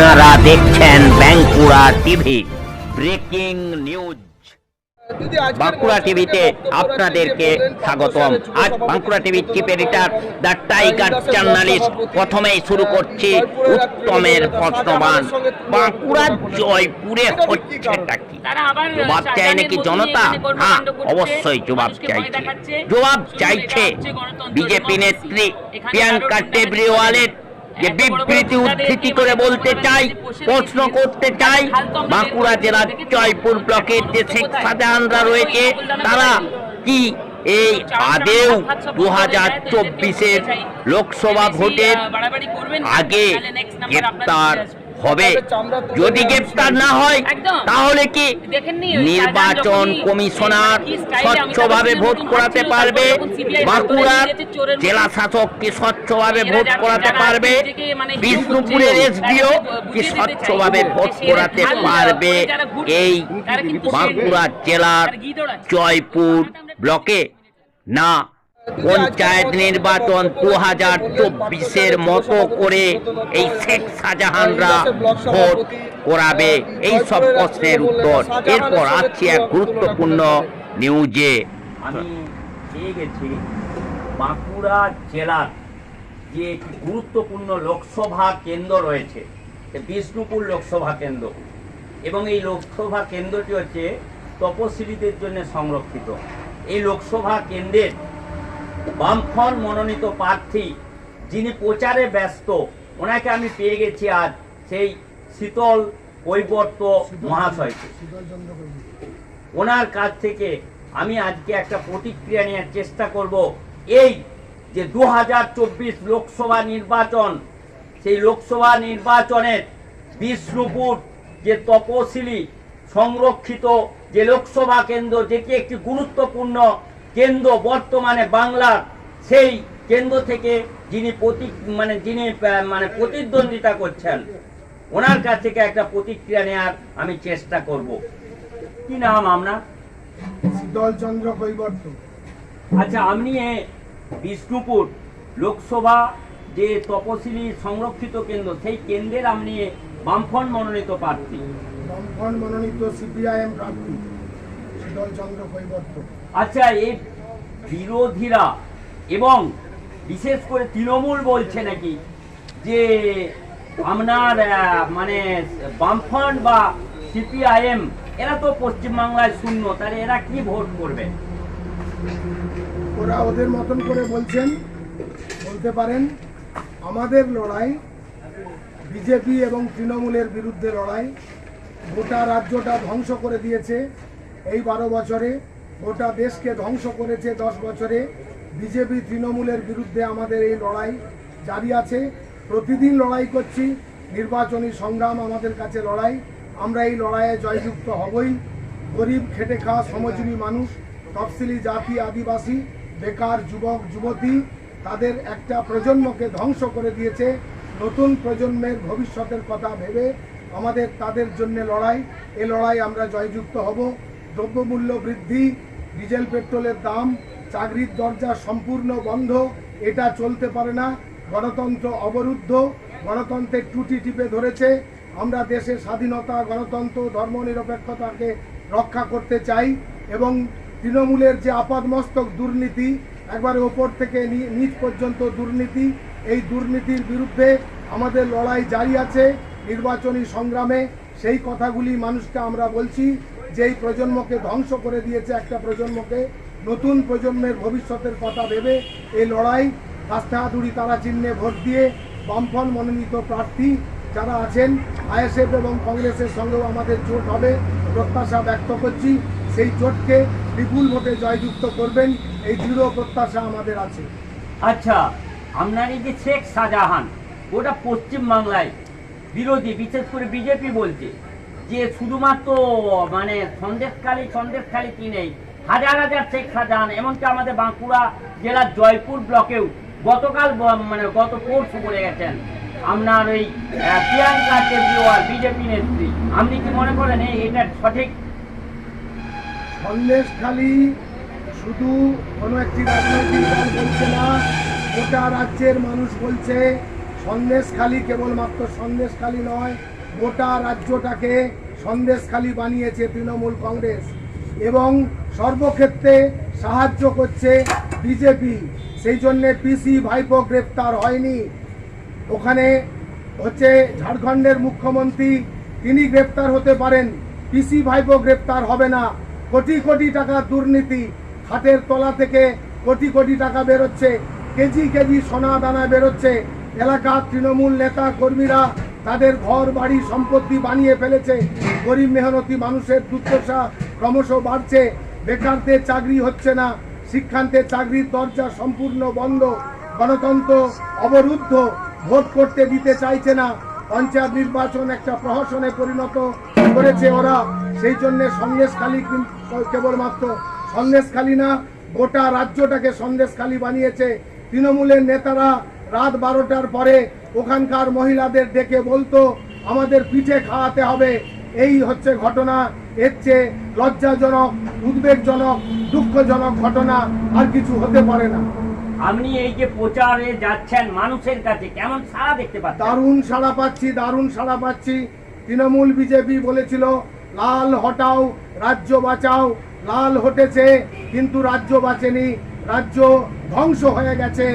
আপনারা দেখছেন Bankura TV, breaking news. Bankura টিভিতে আপনাদেরকে স্বাগতম। আজ বাঁকুড়া টিভির chief editor, the tiger journalist, প্রথমেই শুরু করছি উত্তমের প্রশ্নবান। বাঁকুড়া জয়পুরে হচ্ছেটা কি? জবাব চায় নাকি জনতা? হ্যাঁ অবশ্যই জবাব চাইছে। জবাব চাইছে বিজেপি নেত্রী প্রিয়াঙ্কা টেবরিওয়ালের যে বিবৃতি উদ্ধৃতি করে বলতে চাই প্রশ্ন করতে চাই বাঁকুড়া জেলার জয়পুর ব্লকের যে শেখ শাহজাহানরা রয়েছে তারা কি এই আদেও দু হাজার চব্বিশের লোকসভা ভোটের আগে গ্রেপ্তার হবে। যদি গ্রেপ্তার না হয় তাহলে কি নির্বাচন কমিশনার স্বচ্ছভাবে ভোট করাতে পারবে? বাঁকুড়ার জেলা শাসক কি স্বচ্ছভাবে ভোট করাতে পারবে? বিষ্ণুপুরের এসডিও কি স্বচ্ছভাবে ভোট করাতে পারবে? এই বাঁকুড়া জেলার জয়পুর ব্লকে না পঞ্চায়েত নির্বাচন দু হাজার চব্বিশের মতো করে এই শেখ শাহজাহানরা ভোট করাবে। এই সব প্রশ্নের উত্তর। এরপর আসছি এক গুরুত্বপূর্ণ নিউজে। আমি পেয়ে গেছি বাঁকুড়া জেলার যে গুরুত্বপূর্ণ লোকসভা কেন্দ্র রয়েছে বিষ্ণুপুর লোকসভা কেন্দ্র। এবং এই লোকসভা কেন্দ্রটি হচ্ছে তপশিলীদের জন্য সংরক্ষিত। এই লোকসভা কেন্দ্রের বামফ্রন্ট মনোনীত প্রার্থী যিনি প্রচারে ব্যস্ত ওনাকে আমি পেয়ে গেছি আজ সেই শীতল কৈবর্ত মহাশয়কে। ওনার কাছ থেকে আমি আজকে একটা প্রতিক্রিয়া নেওয়ার চেষ্টা করব। এই যে দু হাজার চব্বিশ লোকসভা নির্বাচন সেই লোকসভা নির্বাচনের বিষ্ণুপুর যে তপশিলি সংরক্ষিত যে লোকসভা কেন্দ্র যেটি একটি গুরুত্বপূর্ণ কেন্দ্র বর্তমানে বাংলার সেই কেন্দ্র থেকে যিনি প্রতি মানে যিনি মানে প্রতিদ্বন্দ্বিতা করছেন ওনার কাছ থেকে একটা প্রতিক্রিয়া নেওয়ার আমি চেষ্টা করব। কি নাম আপনার? শীতল চন্দ্র কৈবর্ত। আচ্ছা আপনি বিষ্ণুপুর লোকসভা যে তপশিলি সংরক্ষিত কেন্দ্র সেই কেন্দ্রের আপনি বামফ্রন্ট মনোনীত প্রার্থী। বামফ্রন্ট মনোনীত সিপিআইএম প্রার্থী শীতল চন্দ্র কৈবর্ত। আচ্ছা এই বিরোধীরা এবং বিশেষ করে তৃণমূল বলছে নাকি যে আপনার মানে বামফ্রন্ট বা সিপিআইএম, এরা তো পশ্চিমবাংলায় শূন্য, তাহলে এরা কি ভোট করবে? ওরা ওদের মতন করে বলছেন, বলতে পারেন, আমাদের লড়াই, বিজেপি এবং তৃণমূলের বিরুদ্ধে লড়াই, গোটা রাজ্যটা ধ্বংস করে দিয়েছে এই বারো বছরে। গোটা দেশকে ধ্বংস করেছে দশ বছরে। বিজেপি তৃণমূলের বিরুদ্ধে আমাদের এই লড়াই জারি আছে। প্রতিদিন লড়াই করছি, নির্বাচনী সংগ্রাম আমাদের কাছে লড়াই। আমরা এই লড়াইয়ে জয়যুক্ত হবই। গরিব, খেটে খাওয়া, শ্রমজীবী মানুষ, তফসিলি জাতি, আদিবাসী, বেকার, যুবক, যুবতী, তাদের একটা প্রজন্মকে ধ্বংস করে দিয়েছে। নতুন প্রজন্মের ভবিষ্যতের কথা ভেবে আমাদের তাদের জন্য লড়াই। এ লড়াই আমরা জয়যুক্ত হব। দ্রব্যমূল্য বৃদ্ধি ডিজেল, পেট্রোলের দাম, চাকরির দরজা সম্পূর্ণ বন্ধ, এটা চলতে পারে না। গণতন্ত্র অবরুদ্ধ, গণতন্ত্রের টুটি টিপে ধরেছে। আমরা দেশের স্বাধীনতা, গণতন্ত্র ধর্মনিরপেক্ষতাকে রক্ষা করতে চাই এবং তৃণমূলের যে আপাদমস্তক দুর্নীতি, একবারে ওপর থেকে নিচ পর্যন্ত দুর্নীতি, এই দুর্নীতির বিরুদ্ধে আমাদের লড়াই জারি আছে। নির্বাচনী সংগ্রামে সেই কথাগুলি মানুষকে আমরা বলছি। যে এই প্রজন্মকে ধ্বংস করে দিয়েছে একটা প্রজন্মকে, নতুন প্রজন্মের ভবিষ্যতের কথা ভেবে এই লড়াই রাস্তাহাতুড়ি তারা চিহ্নে ভোট দিয়ে বামফ্রন্ট মনোনীত প্রার্থী যারা আছেন, আইএসএফ এবং কংগ্রেসের সঙ্গেও আমাদের জোট হবে, প্রত্যাশা ব্যক্ত করছি। সেই জোটকে বিপুল ভোটে জয়যুক্ত করবেন, এই দৃঢ় প্রত্যাশা আমাদের আছে। আচ্ছা আপনার এই যে শেখ শাহজাহান, ওটা পশ্চিমবাংলায় বিরোধী, বিশেষ করে বিজেপি বলছে। যে শুধুমাত্র মানে সন্দেশখালী সন্দেশখালী কি নেই? হাজার হাজার শেখ শাহজাহান, এমনকি আমাদের বাঁকুড়া জেলার জয়পুর ব্লকেও গতকাল মানে গত পরশু বলে গেছেন আপনার ওই প্রিয়াঙ্কা কেজরিওয়াল, বিজেপি নেত্রী। আপনি কি মনে করেন এটা সঠিক? সন্দেশখালী শুধু কোনো একটি রাজনৈতিক দল বলছে না, গোটা রাজ্যের মানুষ বলছে সন্দেশখালী কেবলমাত্র সন্দেশখালী নয় গোটা রাজ্যটাকে সন্দেশখালী বানিয়েছে তৃণমূল কংগ্রেস এবং সর্বক্ষেত্রে সাহায্য করছে বিজেপি। সেই জন্যে পিসি ভাইপো গ্রেপ্তার হয়নি। ওখানে হচ্ছে ঝাড়খণ্ডের মুখ্যমন্ত্রী, তিনি গ্রেপ্তার হতে পারেন। পিসি ভাইপো গ্রেপ্তার হবে না। কোটি কোটি টাকা দুর্নীতি। খাটের তলা থেকে কোটি কোটি টাকা বেরোচ্ছে। কেজি কেজি সোনা দানা বেরোচ্ছে। এলাকার তৃণমূল নেতা কর্মীরা তাদের ঘর, বাড়ি, সম্পত্তি বানিয়ে ফেলেছে। গরিব মেহনতি মানুষের দুর্দশা ক্রমশ বাড়ছে। বেকারদের চাকরি হচ্ছে না। শিক্ষান্তের চাকরির দরজা সম্পূর্ণ বন্ধ। গণতন্ত্র অবরুদ্ধ। ভোট করতে দিতে চাইছে না। পঞ্চায়েত নির্বাচন একটা প্রহসনে পরিণত করেছে ওরা। সেই জন্য সন্দেশখালী কেবলমাত্র সন্দেশখালী না, গোটা রাজ্যটাকে সন্দেশখালী বানিয়েছে। তৃণমূলের নেতারা রাত বারোটার পরে ওখানকার মহিলাদের ডেকে বলতো আমাদের পিঠে খাওয়াতে হবে। এই হচ্ছে ঘটনা। এর চেয়ে লজ্জাজনক উদ্বেগজনক দুঃখজনক ঘটনা আর কিছু হতে পারে না। আপনি এই যে প্রচারে যাচ্ছেন মানুষের কাছে কেমন সাড়া দেখতে পাচ্ছেন? দারুণ সাড়া পাচ্ছি দারুণ সাড়া পাচ্ছি। তৃণমূল বিজেপি বলেছিল লাল হটাও রাজ্য বাঁচাও। লাল হটেছে কিন্তু রাজ্য বাঁচেনি। রাজ্য ধ্বংস হয়ে গেছে।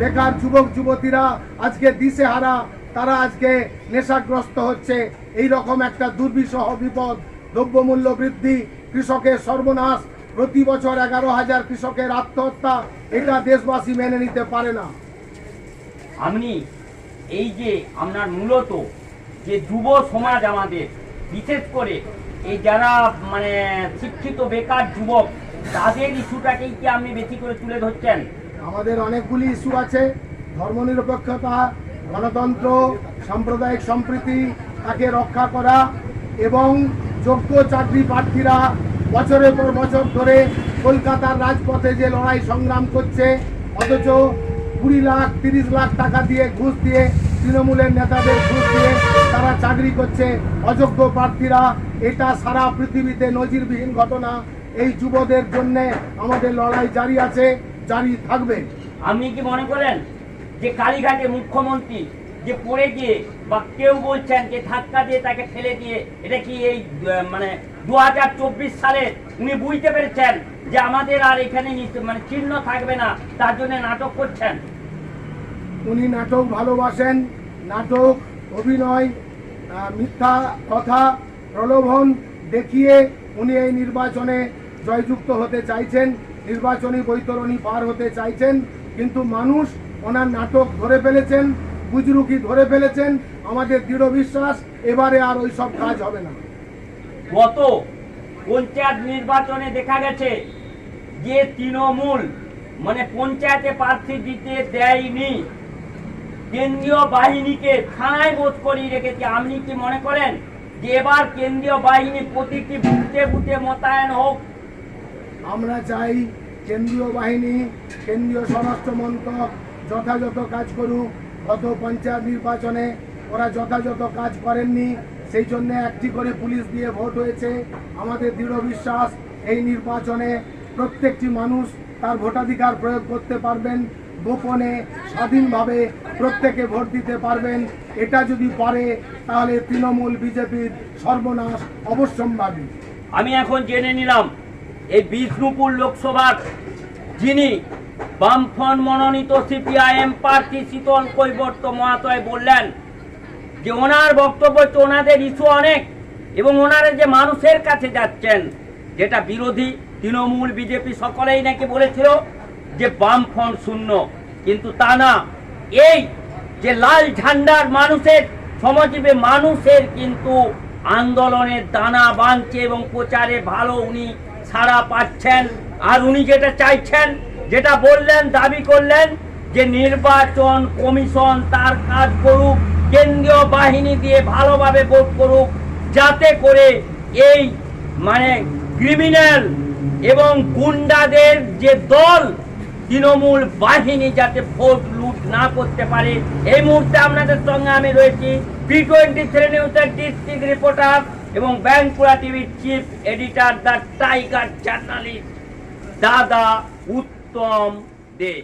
বেকার যুবক, যুবতীরা আজকে দিশেহারা, তারা আজকে নেশাগ্রস্ত হচ্ছে। এই রকম একটা দুর্বিষহ বিপদ, দ্রব্যমূল্য বৃদ্ধি, কৃষকের সর্বনাশ, প্রতি বছর এগারো হাজার কৃষকের আত্মহত্যা, এটা দেশবাসী মেনে নিতে পারে না। আপনি এই যে আপনার মূলত যে যুব সমাজ আমাদের, বিশেষ করে এই যারা মানে শিক্ষিত বেকার যুবক, তাদের ইস্যুটাকেই কি আপনি বেশি করে তুলে ধরছেন? আমাদের অনেকগুলি ইস্যু আছে, ধর্মনিরপেক্ষতা, গণতন্ত্র, সাম্প্রদায়িক সম্প্রীতি, তাকে রক্ষা করা এবং যোগ্য চাকরি প্রার্থীরা বছরের পর বছর ধরে কলকাতার রাজপথে যে লড়াই সংগ্রাম করছে, অথচ কুড়ি লাখ, তিরিশ লাখ টাকা দিয়ে ঘুষ দিয়ে, তৃণমূলের নেতাদের ঘুষ দিয়ে তারা চাকরি করছে। অযোগ্য প্রার্থীরা, এটা সারা পৃথিবীতে নজিরবিহীন ঘটনা। এই যুবদের জন্যে আমাদের লড়াই জারি আছে। জারি থাকবে। আপনি কি মনে করেন যে কালীঘাটে মুখ্যমন্ত্রী যে পড়ে গিয়ে বা কেউ বলছেন যে ধাক্কা দিয়ে তাকে ফেলে দিয়ে এটা কি এই মানে দু সালে উনি বুঝতে পেরেছেন যে আমাদের আর এখানে মানে চিহ্ন থাকবে না তার জন্য নাটক করছেন? উনি নাটক ভালোবাসেন নাটক অভিনয় মিথ্যা কথা প্রলোভন দেখিয়ে উনি এই নির্বাচনে জয়যুক্ত হতে চাইছেন। নির্বাচনী বৈতরণী পার হতে চাইছেন, কিন্তু মানুষ ওনার নাটক ধরে ফেলেছেন, বুজরুকি ধরে ফেলেছেন, আমাদের দৃঢ় বিশ্বাস, এবারে আর ওই সব কাজ হবে না। গত পঞ্চায়েত নির্বাচনে দেখা গেছে যে তৃণমূল মানে পঞ্চায়েতে প্রার্থী দিতে দেয়নি। কেন্দ্রীয় বাহিনীকে থানায় বোধ করিয়ে রেখেছে। আপনি কি মনে করেন যে এবার কেন্দ্রীয় বাহিনী প্রতিটি বুথে বুথে মোতায়েন হোক আমরা চাই কেন্দ্রীয় বাহিনী, কেন্দ্রীয় স্বরাষ্ট্র মন্ত্রক যথাযথ কাজ করুক। গত পঞ্চায়েত নির্বাচনে ওরা যথাযথ কাজ করেননি, সেই জন্য একটি করে পুলিশ দিয়ে ভোট হয়েছে। আমাদের দৃঢ় বিশ্বাস, এই নির্বাচনে প্রত্যেকটি মানুষ তার ভোটাধিকার প্রয়োগ করতে পারবেন, গোপনে, স্বাধীনভাবে প্রত্যেকে ভোট দিতে পারবেন। এটা যদি পারে, তাহলে তৃণমূল, বিজেপির সর্বনাশ অবশ্যম্ভাবী। আমি এখন জেনে নিলাম এই বিষ্ণুপুর লোকসভার যিনি বামফ্রন্ট মনোনীত সিপিআইএম প্রার্থী শীতল কৈবর্ত মহাতয় বললেন যে ওনার বক্তব্য হচ্ছে ওনাদের ইস্যু অনেক এবং ওনারা যে মানুষের কাছে যাচ্ছেন, যেটা বিরোধী তৃণমূল, বিজেপি সকলেই নাকি বলেছিল যে বামফ্রন্ট শূন্য। কিন্তু তা না। এই যে লাল ঝান্ডার মানুষের সমাজীবে মানুষের কিন্তু আন্দোলনের দানা বাঁধছে এবং প্রচারে ভালো উনি সাড়া পাচ্ছেন। আর উনি যেটা চাইছেন, যেটা বললেন, দাবি করলেন যে নির্বাচন কমিশন তার কাজ করুক, কেন্দ্রীয় বাহিনী দিয়ে ভালোভাবে ভোট করুক, যাতে করে এই মানে ক্রিমিনাল এবং গুন্ডাদের যে দল, তৃণমূল বাহিনী যাতে ভোট লুট না করতে পারে। এই মুহূর্তে আপনাদের সঙ্গে আমি রয়েছি। টি টোয়েন্টি নিউজের ডিস্ট্রিক্ট রিপোর্টার এবং ব্যাংকুড়া টিভির chief editor the tiger journalist দাদা উত্তম দে।